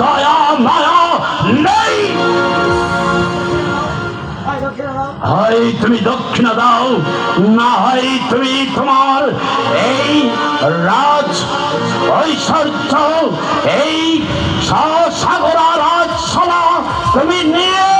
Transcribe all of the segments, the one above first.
দয়া, মায়া নেই। হয় তুমি দক্ষিণা দাও, না হয় তুমি তোমার এই রাজ ঐশ্বর্য, এই সাগরা রাজ সভা তুমি নিয়ে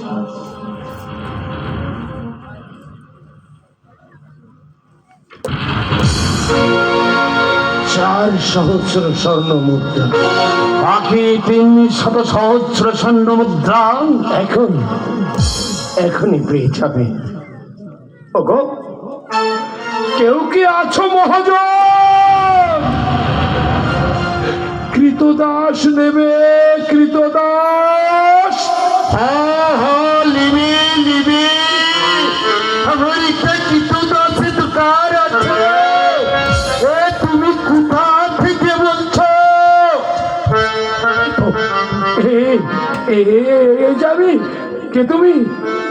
চার সহস্র স্বর্ণ মুদ্রা। বাকি তিন শত সহস্র স্বর্ণ মুদ্রা এখন এখনই পেয়ে যাবে। ওগো কেউ কি আছো মহাজন? কৃতদাস দেবে কৃতদাস। হ্যাঁ হ্যাঁ লিবি লিবি আমার একটা কিছু এ এ- এ যাবি? কে তুমি?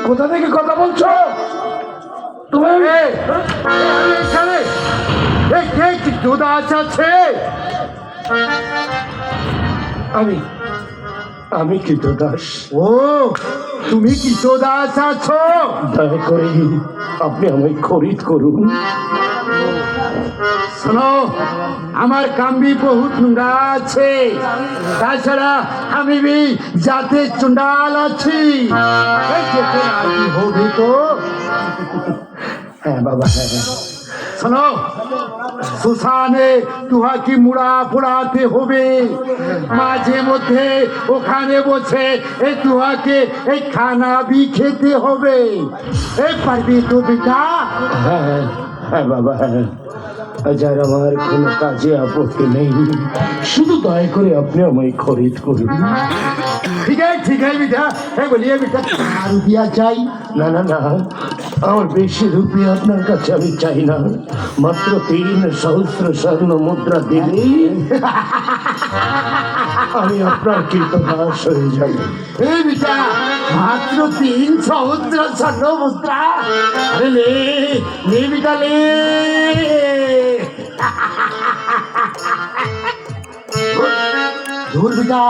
কোথা থেকে কথা বলছো? তুমি এখানে। এ কে কিছু দাস আছে? আমি আমি কৃতদাস ও তুমি কিছু দাস আছো? দয়া করে আপনি আমায় খরিদ করুন। শোনো আমার কাম্বি বহুত নোংরা আছে। তাছাড়া আমি বি জাতে চুন্ডাল আছি। হবি তো? হ্যাঁ বাবা হ্যাঁ হ্যাঁ। শোনো সুসানে তুহাকি মুড়া পোড়াতে হবে? মাঝে মধ্যে ওখানে বসে এই তুহাকে এই খানা বি খেতে হবে। পারবি তো বেটা? হ্যাঁ হ্যাঁ, হ্যাঁ বাবা হ্যাঁ। যার আমার কোনো কাজে আপত্তি নেই। শুধু দয়া করে আপনি আমায় খরিদ করুন। ঠিক আছে ঠিক আছে বেটা এই বলিয়ে বেটা আর দিয়া চাই। না না না আমার বেশি রুপি আপনার কাছে আমি চাই না। মাত্র তিন সহস্র স্বর্ণ মুদ্রা দিলেই আমি আপনার কৃতদাস হয়ে যাব। এই বেটা মাত্র তিন সহস্র স্বর্ণ মুদ্রা। আরে লে লে বেটা লে। ধুর বেটা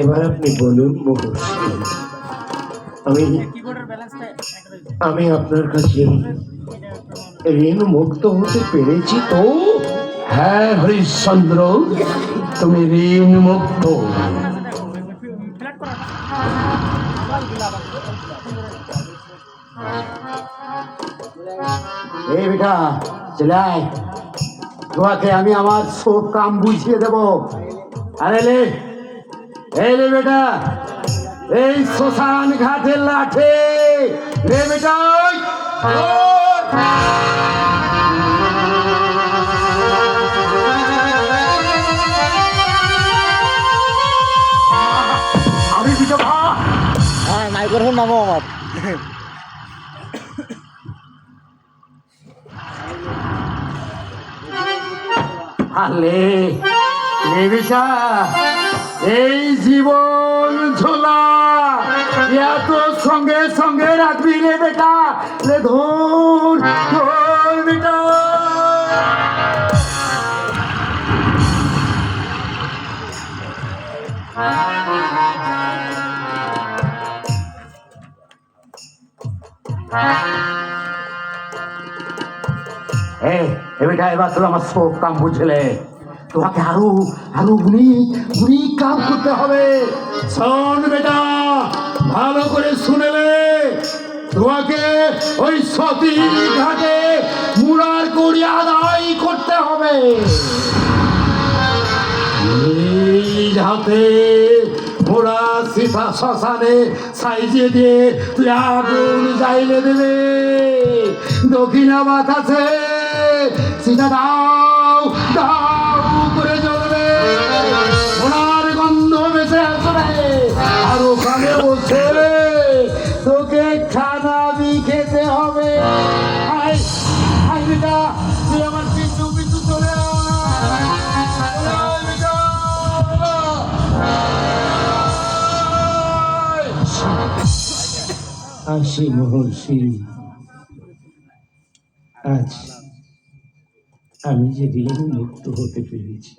এবার আপনি বলুন মহর্ষি আমি আমি আপনার কাছে ঋণ মুক্ত হতে পেরেছি তো? হ্যাঁ হরিশ্চন্দ্র, তুমি ঋণ মুক্ত এই বেটা চলে তোমাকে আমি আমার সব কাম বুঝিয়ে দেব। আরে লে এই লে বেটা এই শ্মশান ঘাটের লাঠে। রে বেটা। আমি বিধবা হ্যাঁ মাইক্রোফোন নামো আমার। আলে এই জীবন ঝোলা। এত সঙ্গে সঙ্গে রাখবি রে বেটা রে ধর আমার সব কাম বুঝলে? তোমাকে আরও আরও কাম করতে হবে। শোন বেটা, ভালো করে শুনেলে তোমাকে ওই ঘাটে মুড়ার করি আদায় করতে হবে। হাতে মোড়া সীতা শ্মশানে সাইজে দিয়ে তুই আগুন জ্বাইলে দেবে। দক্ষিণা বাতাসে সীতা দাও দাও করে জ্বলবে। ওনার গন্ধ বেঁচে আসবে, আর ওখানে বসে তোকে খানা বি খেতে হবে। বেটা, তুই আমার পিছু পিছু চলে। আসি মহর্ষি। আজ আমি যে ঋণ মুক্ত হতে পেরেছি।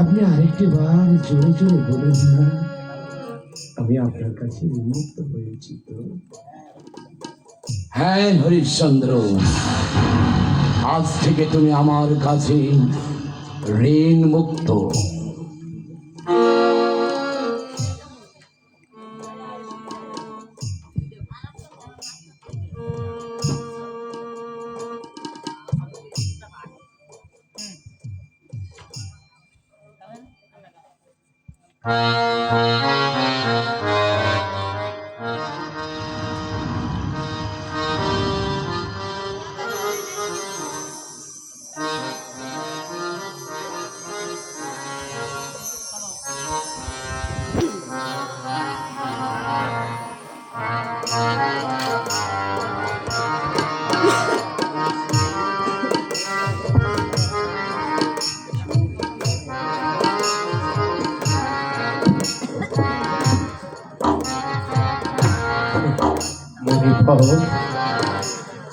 আপনি আরেকটি বার জোরে জোরে বলেন না, আমি আপনার কাছে মুক্ত হয়েছি তো। হ্যাঁ হরিশ্চন্দ্র, আজ থেকে তুমি আমার কাছে ঋণ মুক্ত। Uh... মণিফল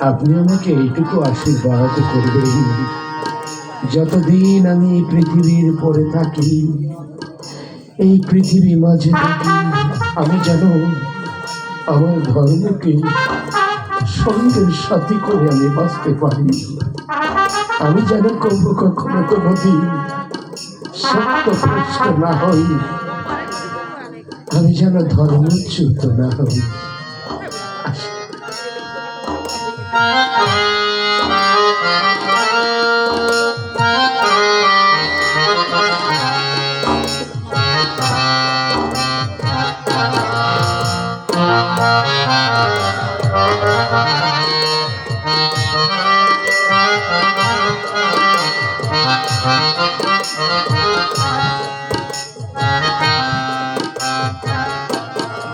আপনি আমাকে এইটুকু আশীর্বাদ করবেন। যতদিন আমি পৃথিবীর পরে থাকি, এই পৃথিবী মাঝে থাকি, আমি যেন আমার ধর্মকে সঙ্গের সাথী করে আমি বাঁচতে পারি। আমি যেন কখনো কখনো কোনো দিন সত্য ভ্রষ্ট না হই। আমি যেন ধর্মচ্যুত না হই।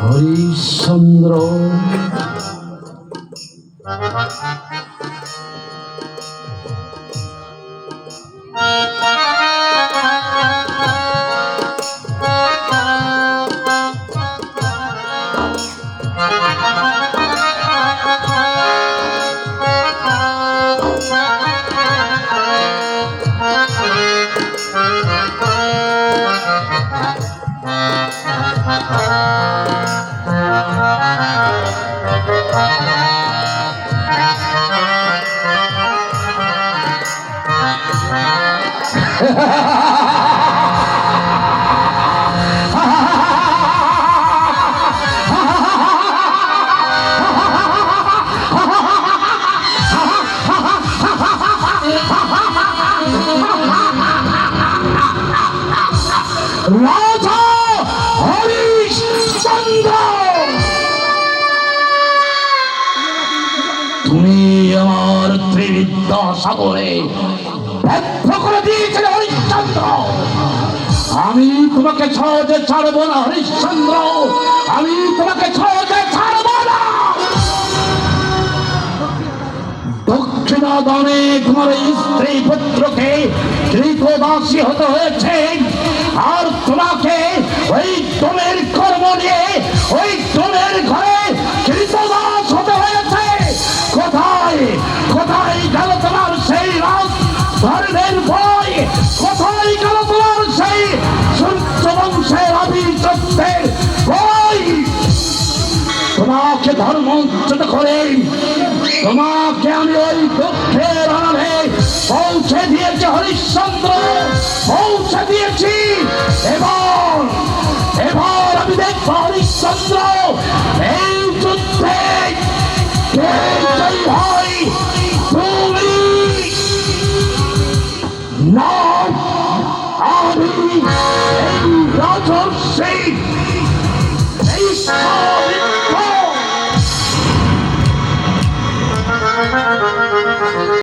허리 손으로 রাজা হরিশ্চন্দ্র তুমি আমার ত্রিবিদ্যা সাগরে ব্যর্থ করে হরিশ্চন্দ্র। আমি তোমাকে সহজে ছাড়বো না, হরিশ্চন্দ্র। আমি তোমাকে সহজে ছাড়বো না। তোমার স্ত্রী পুত্রকে কৃতদাসী হতে হয়েছে। আর তোমাকে ওই তোমের কর্ম নিয়ে, ওই তোমের ঘরে তোমাকে ধর্মচ্যুত করে, তোমাকে আমি ওই দুঃখের আড়ালে পৌঁছে দিয়েছি, হরিশ্চন্দ্র, পৌঁছে দিয়েছি। এবার এবার আমি দেখব হরিশ্চন্দ্র